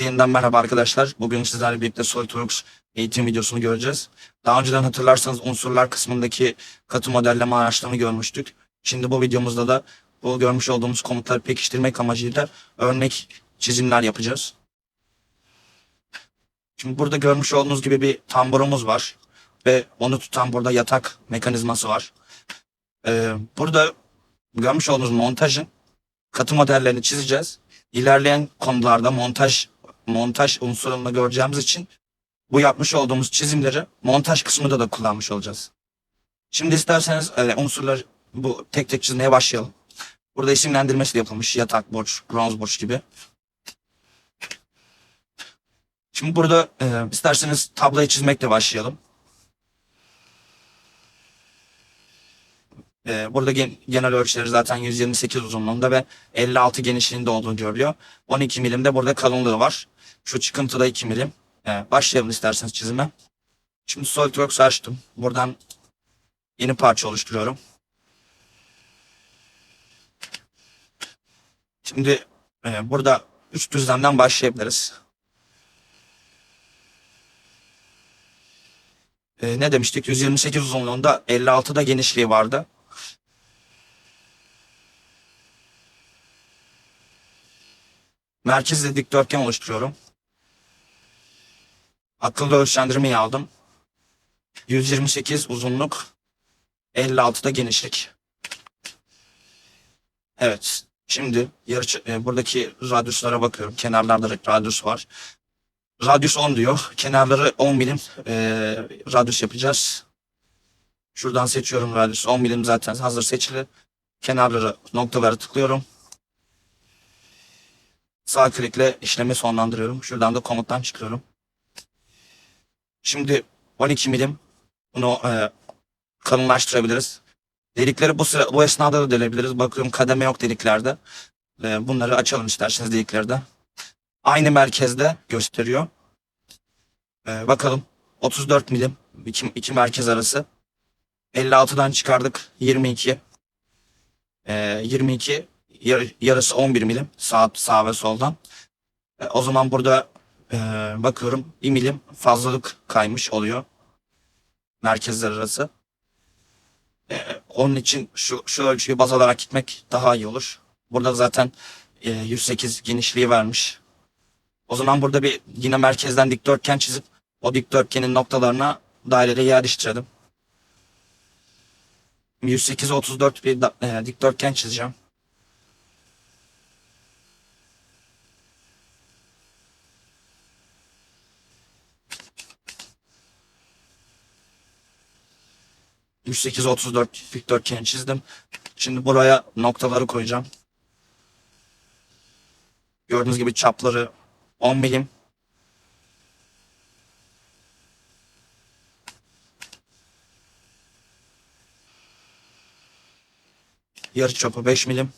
Herkese yeniden merhaba arkadaşlar. Bugün sizlerle birlikte SolidWorks eğitim videosunu göreceğiz. Daha önceden hatırlarsanız unsurlar kısmındaki katı modelleme araçlarını görmüştük. Şimdi bu videomuzda da bu görmüş olduğumuz komutları pekiştirmek amacıyla örnek çizimler yapacağız. Şimdi burada görmüş olduğunuz gibi bir tamburumuz var. Ve onu tutan burada yatak mekanizması var. Ee, burada görmüş olduğunuz montajın katı modellerini çizeceğiz. İlerleyen konularda montaj montaj unsurunu göreceğimiz için bu yapmış olduğumuz çizimleri montaj kısmında da kullanmış olacağız. Şimdi isterseniz e, unsurlar bu tek tek çizmeye başlayalım. Burada isimlendirmesi de yapılmış. Yatak borç, bronz borç gibi. Şimdi burada e, isterseniz tabloyu çizmekle başlayalım. E, burada gen- genel ölçüleri zaten 128 uzunluğunda ve 56 genişliğinde olduğunu görülüyor. 12 milimde burada kalınlığı var. Şu çıkıntıda 2 milim. E, başlayalım isterseniz çizime. Şimdi SolidWorks açtım. Buradan yeni parça oluşturuyorum. Şimdi e, burada üst düzlemden başlayabiliriz. E, ne demiştik? 128 uzunluğunda 56 da genişliği vardı. Merkezde dikdörtgen oluşturuyorum. Akıllı ölçendirmeyi aldım. 128 uzunluk, 56 da genişlik. Evet. Şimdi yarı, e, buradaki radyuslara bakıyorum. Kenarlarda radyus var. Radyus 10 diyor. Kenarları 10 milim e, radyus yapacağız. Şuradan seçiyorum radyus 10 milim zaten hazır seçili. Kenarları noktaları tıklıyorum. Sağ klikle işlemi sonlandırıyorum. Şuradan da komuttan çıkıyorum. Şimdi 12 milim bunu e, kalınlaştırabiliriz. Delikleri bu sıra bu esnada da delebiliriz. Bakıyorum kademe yok deliklerde. E, bunları açalım isterseniz deliklerde. Aynı merkezde gösteriyor. E, bakalım 34 milim iki, iki merkez arası. 56'dan çıkardık 22. E, 22 yar- yarısı 11 milim sağ, sağ ve soldan. E, o zaman burada e, bakıyorum 1 milim fazlalık kaymış oluyor. Merkezler arası. E, onun için şu, şu ölçüyü baz alarak gitmek daha iyi olur. Burada zaten e, 108 genişliği vermiş. O zaman burada bir yine merkezden dikdörtgen çizip o dikdörtgenin noktalarına daireyi yerleştirelim. 108 34 bir e, dikdörtgen çizeceğim. ...108 34 dikdörtgen çizdim. Şimdi buraya noktaları koyacağım. Gördüğünüz gibi çapları 10 milim. Yarı çapı 5 milim.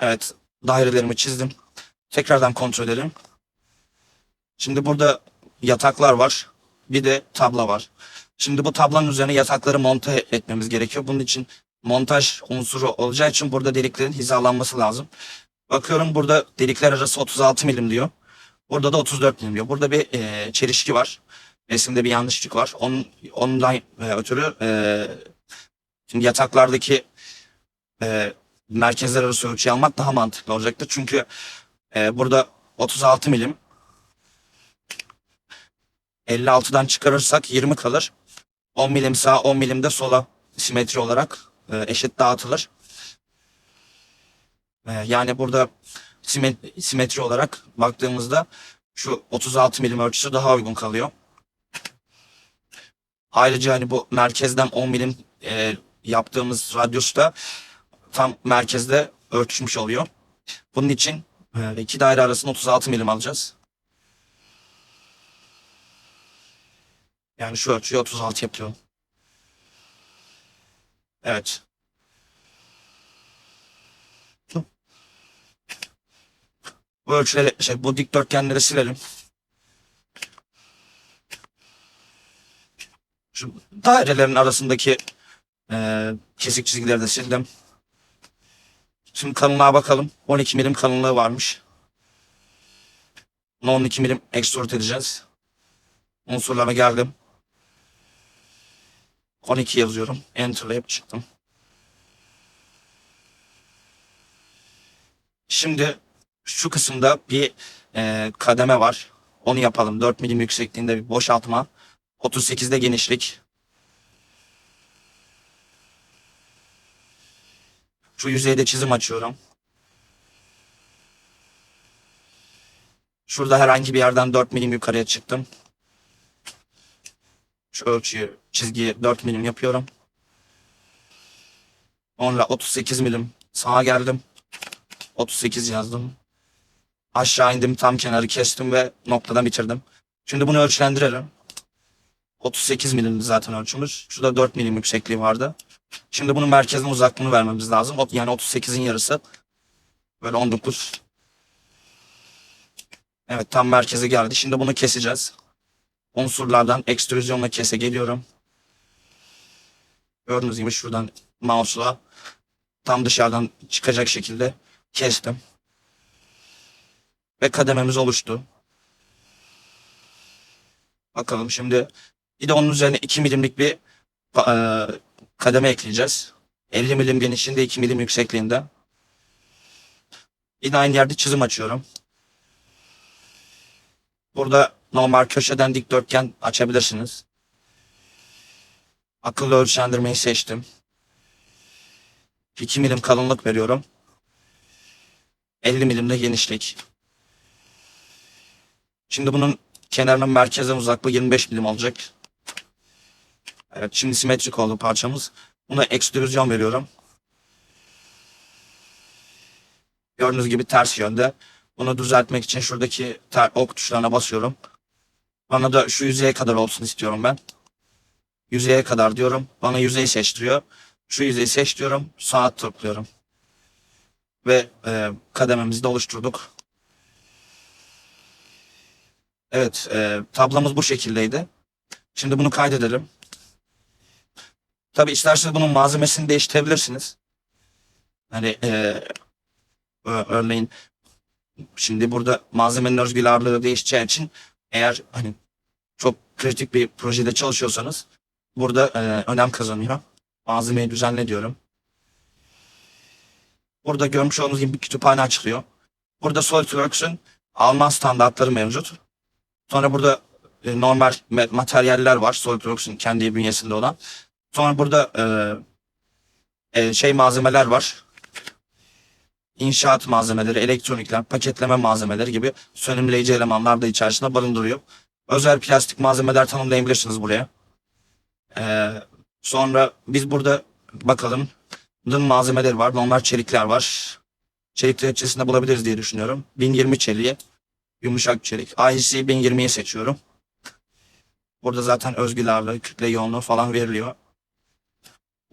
Evet, dairelerimi çizdim. Tekrardan kontrol edelim. Şimdi burada yataklar var. Bir de tabla var. Şimdi bu tablanın üzerine yatakları monte etmemiz gerekiyor. Bunun için montaj unsuru olacağı için burada deliklerin hizalanması lazım. Bakıyorum burada delikler arası 36 milim diyor. Burada da 34 milim diyor. Burada bir e, çelişki var. Resimde bir yanlışlık var. Onun, ondan e, ötürü e, şimdi yataklardaki e, merkezler arası ölçüyü almak daha mantıklı olacaktır. Çünkü e, burada 36 milim 56'dan çıkarırsak 20 kalır. 10 milim sağa 10 milim de sola simetri olarak e, eşit dağıtılır. E, yani burada simet- simetri olarak baktığımızda şu 36 milim ölçüsü daha uygun kalıyor. Ayrıca hani bu merkezden 10 milim e, yaptığımız radyusta tam merkezde örtüşmüş oluyor. Bunun için e, iki daire arasında 36 milim alacağız. Yani şu ölçüyü 36 yapıyorum. Evet. Bu ölçüleri, şey, bu dikdörtgenleri silelim. Şu dairelerin arasındaki e, kesik çizgileri de sildim. Şimdi kalınlığa bakalım. 12 milim kalınlığı varmış. Bunu 12 milim extrude edeceğiz. Unsurlara geldim. 12 yazıyorum. Enter'layıp çıktım. Şimdi şu kısımda bir e, kademe var. Onu yapalım. 4 milim yüksekliğinde bir boşaltma. 38'de genişlik. Şu yüzeyde çizim açıyorum. Şurada herhangi bir yerden 4 milim yukarıya çıktım. Şu ölçüyü, çizgiyi 4 milim yapıyorum. Sonra 38 milim sağa geldim. 38 yazdım. Aşağı indim tam kenarı kestim ve noktadan bitirdim. Şimdi bunu ölçülendirelim. 38 milim zaten ölçümüz. Şurada 4 milim yüksekliği vardı. Şimdi bunun merkezine uzaklığını vermemiz lazım. Yani 38'in yarısı. Böyle 19. Evet tam merkeze geldi. Şimdi bunu keseceğiz. Unsurlardan ekstrüzyonla kese geliyorum. Gördüğünüz gibi şuradan mouse'la tam dışarıdan çıkacak şekilde kestim. Ve kadememiz oluştu. Bakalım şimdi bir de onun üzerine 2 milimlik bir e, kademe ekleyeceğiz. 50 milim genişliğinde 2 milim yüksekliğinde. Yine aynı yerde çizim açıyorum. Burada normal köşeden dikdörtgen açabilirsiniz. Akıllı ölçendirmeyi seçtim. 2 milim kalınlık veriyorum. 50 milimde genişlik. Şimdi bunun kenarının merkezden uzaklığı 25 milim olacak. Evet şimdi simetrik oldu parçamız. Buna ekstrüzyon veriyorum. Gördüğünüz gibi ters yönde. Bunu düzeltmek için şuradaki ter, ok tuşlarına basıyorum. Bana da şu yüzeye kadar olsun istiyorum ben. Yüzeye kadar diyorum. Bana yüzeyi seçtiriyor. Şu yüzeyi seç diyorum. Sağa tıklıyorum. Ve e, kadememizi de oluşturduk. Evet, e, tablomuz bu şekildeydi. Şimdi bunu kaydedelim. Tabi isterseniz bunun malzemesini değiştirebilirsiniz. Hani e, örneğin şimdi burada malzemenin özgül ağırlığı değişeceği için eğer hani çok kritik bir projede çalışıyorsanız burada e, önem kazanıyor. Malzemeyi düzenle diyorum. Burada görmüş olduğunuz gibi bir kütüphane açılıyor. Burada SolidWorks'ün Alman standartları mevcut. Sonra burada e, normal materyaller var. SolidWorks'un kendi bünyesinde olan. Sonra burada e, e, şey malzemeler var. İnşaat malzemeleri, elektronikler, paketleme malzemeleri gibi sönümleyici elemanlar da içerisinde barındırıyor. Özel plastik malzemeler tanımlayabilirsiniz buraya. E, sonra biz burada bakalım Bunun malzemeleri var. Normal çelikler var. Çelik içerisinde bulabiliriz diye düşünüyorum. 1020 çeliği. Yumuşak çelik. IC 1020'yi seçiyorum. Burada zaten özgül ağırlığı, kütle yoğunluğu falan veriliyor.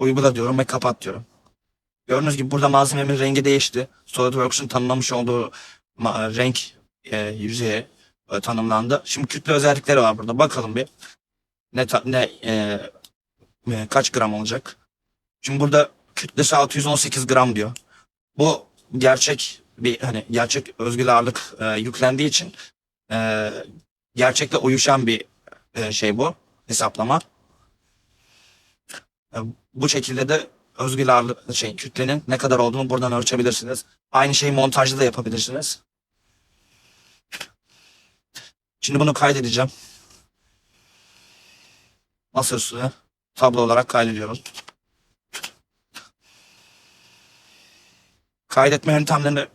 Uygula diyorum ve kapat diyorum. Gördüğünüz gibi burada malzememin rengi değişti. SolidWorks'un tanımlamış olduğu renk e, yüzeye e, tanımlandı. Şimdi kütle özellikleri var burada. Bakalım bir. Ne, ne e, e, kaç gram olacak? Şimdi burada kütlesi 618 gram diyor. Bu gerçek bir hani gerçek özgül ağırlık e, yüklendiği için e, gerçekle uyuşan bir e, şey bu hesaplama. E, bu şekilde de özgül ağırlık şey kütlenin ne kadar olduğunu buradan ölçebilirsiniz. Aynı şeyi montajda da yapabilirsiniz. Şimdi bunu kaydedeceğim. Masaüstüne tablo olarak kaydediyoruz. Kaydetme yöntemlerine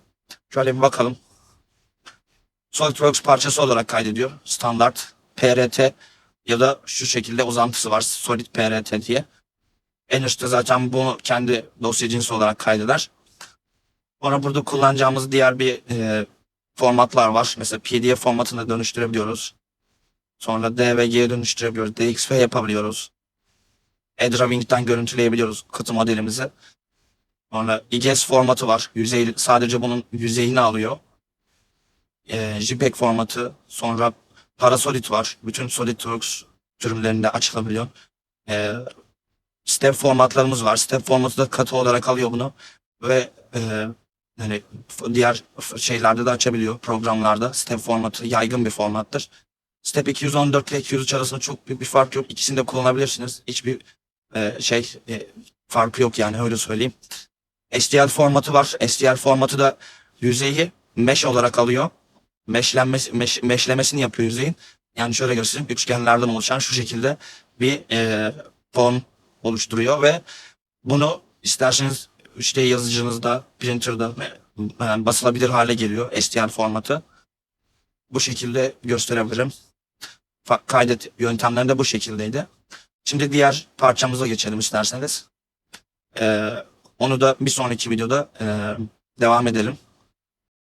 şöyle bir bakalım. SolidWorks parçası olarak kaydediyor. Standart PRT ya da şu şekilde uzantısı var. Solid PRT diye. En üstte zaten bunu kendi dosya cinsi olarak kaydeder. Sonra burada kullanacağımız diğer bir e, formatlar var. Mesela PDF formatına dönüştürebiliyoruz. Sonra DVG'ye dönüştürebiliyoruz. DXF yapabiliyoruz. Edrawing'den görüntüleyebiliyoruz kutu modelimizi. Sonra IGES formatı var. Yüzey, sadece bunun yüzeyini alıyor. Ee, JPEG formatı. Sonra Parasolid var. Bütün SolidWorks sürümlerinde açılabiliyor. e, step formatlarımız var. Step formatı da katı olarak alıyor bunu ve e, yani diğer şeylerde de açabiliyor programlarda. Step formatı yaygın bir formattır. Step 214 ile 203 arasında çok büyük bir fark yok. İkisini de kullanabilirsiniz. Hiçbir e, şey e, farkı yok yani öyle söyleyeyim. STL formatı var. STL formatı da yüzeyi mesh olarak alıyor. Meshlenmesi, mesh, meshlemesini yapıyor yüzeyin. Yani şöyle göstereyim. Üçgenlerden oluşan şu şekilde bir e, form oluşturuyor ve bunu isterseniz 3D yazıcınızda, printer'da e, basılabilir hale geliyor STL formatı. Bu şekilde gösterebilirim. Kaydet yöntemleri de bu şekildeydi. Şimdi diğer parçamıza geçelim isterseniz. Ee, onu da bir sonraki videoda e, devam edelim.